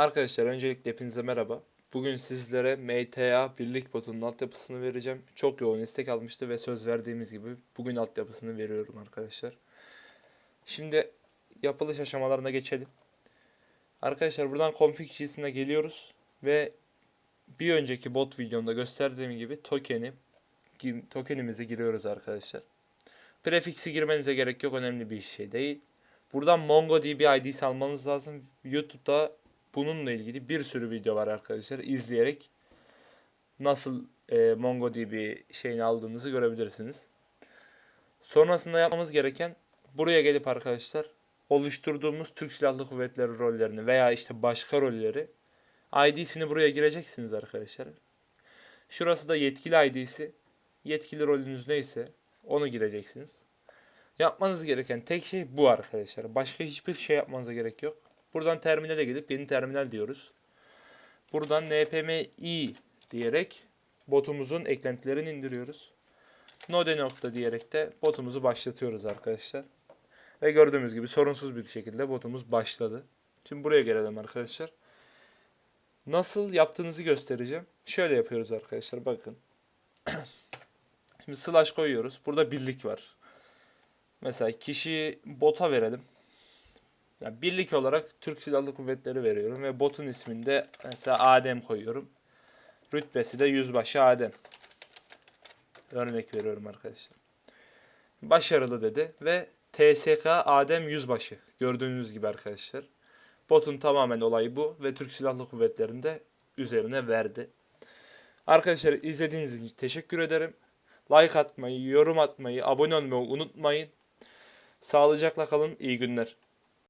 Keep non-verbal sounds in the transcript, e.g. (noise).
Arkadaşlar öncelikle hepinize merhaba. Bugün sizlere MTA birlik botunun altyapısını vereceğim. Çok yoğun istek almıştı ve söz verdiğimiz gibi bugün altyapısını veriyorum arkadaşlar. Şimdi yapılış aşamalarına geçelim. Arkadaşlar buradan config geliyoruz ve bir önceki bot videomda gösterdiğim gibi token'i tokenimizi giriyoruz arkadaşlar. Prefiksi girmenize gerek yok önemli bir şey değil. Buradan MongoDB ID'si almanız lazım. YouTube'da bununla ilgili bir sürü video var arkadaşlar. İzleyerek nasıl e, MongoDB şeyini aldığınızı görebilirsiniz. Sonrasında yapmamız gereken buraya gelip arkadaşlar oluşturduğumuz Türk Silahlı Kuvvetleri rollerini veya işte başka rolleri ID'sini buraya gireceksiniz arkadaşlar. Şurası da yetkili ID'si. Yetkili rolünüz neyse onu gireceksiniz. Yapmanız gereken tek şey bu arkadaşlar. Başka hiçbir şey yapmanıza gerek yok. Buradan terminale gelip yeni terminal diyoruz. Buradan npmi diyerek botumuzun eklentilerini indiriyoruz. Node nokta diyerek de botumuzu başlatıyoruz arkadaşlar. Ve gördüğümüz gibi sorunsuz bir şekilde botumuz başladı. Şimdi buraya gelelim arkadaşlar. Nasıl yaptığınızı göstereceğim. Şöyle yapıyoruz arkadaşlar bakın. (clears throat) Şimdi slash koyuyoruz. Burada birlik var. Mesela kişi bota verelim. Yani birlik olarak Türk Silahlı Kuvvetleri veriyorum ve botun isminde mesela Adem koyuyorum. Rütbesi de yüzbaşı Adem. Örnek veriyorum arkadaşlar. Başarılı dedi ve TSK Adem Yüzbaşı. Gördüğünüz gibi arkadaşlar. Botun tamamen olayı bu ve Türk Silahlı Kuvvetleri'nde üzerine verdi. Arkadaşlar izlediğiniz için teşekkür ederim. Like atmayı, yorum atmayı, abone olmayı unutmayın. Sağlıcakla kalın. İyi günler.